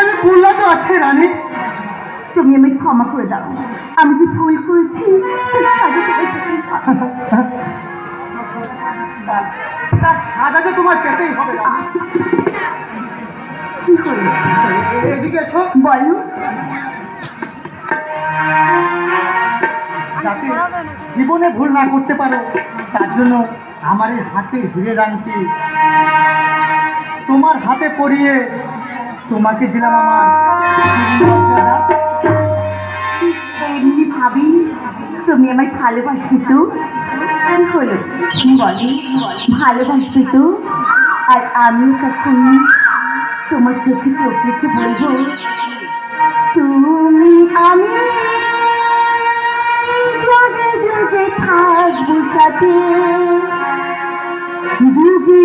আমি বললা তো আছে, রানী। তুমি আমায় ক্ষমা করে দাও। আমি যে ভুল করেছি তোমার হবে। কি এদিকে যাতে জীবনে ভুল না করতে পারো, তার জন্য আমার এই হাতে হীরের আংটি তোমার হাতে পরিয়ে তোমাকে দিলাম আমার। এমনি ভাবি, তুমি আমায় ভালোবাসবে তো? হলো? বলো। ভালোবাসবে তো? আর আমি তখন তোমার চোখে চোখ রেখে বলব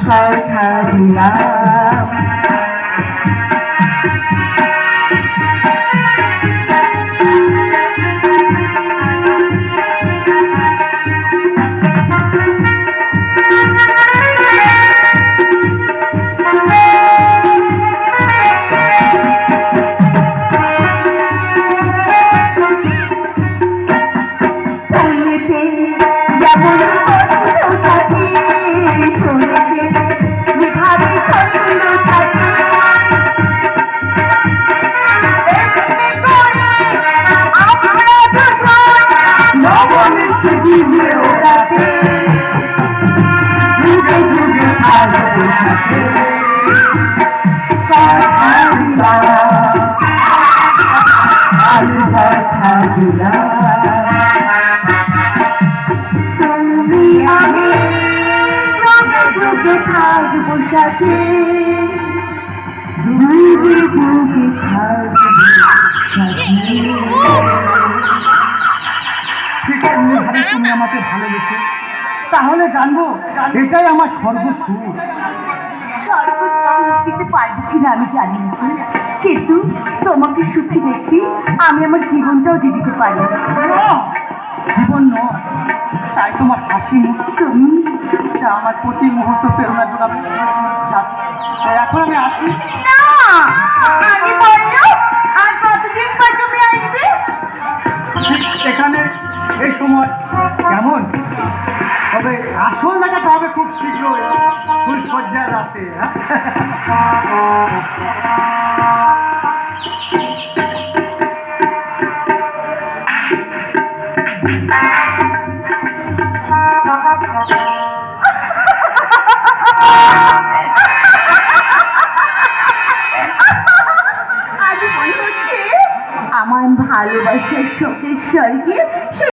কথা দিলাম সাথে আমি যুগে যুগে থাকব সাথে তুমি আমাকে ভালোবেসে। তাহলে জানব এটাই আমার সর্বসুর সর্বোচ্চ সুখ দিতে পারব কিনা আমি জানি না। কিন্তু তোমাকে সুখী দেখি আমি আমার জীবনটাও দিয়ে দিতে পারি। না, জীবন নয়। চাই তোমার হাসি মুখ। তুমি? যা আমার প্রতি মুহূর্ত প্রেরণা যোগাবে। এখন আমি আসি। এখানে সময়। কেমন? তবে আসল দেখাতে হবে খুব শীঘ্রই। ফুল রাতে হ্যাঁ? আমার ভালোবাসার শোকের স্বর্গে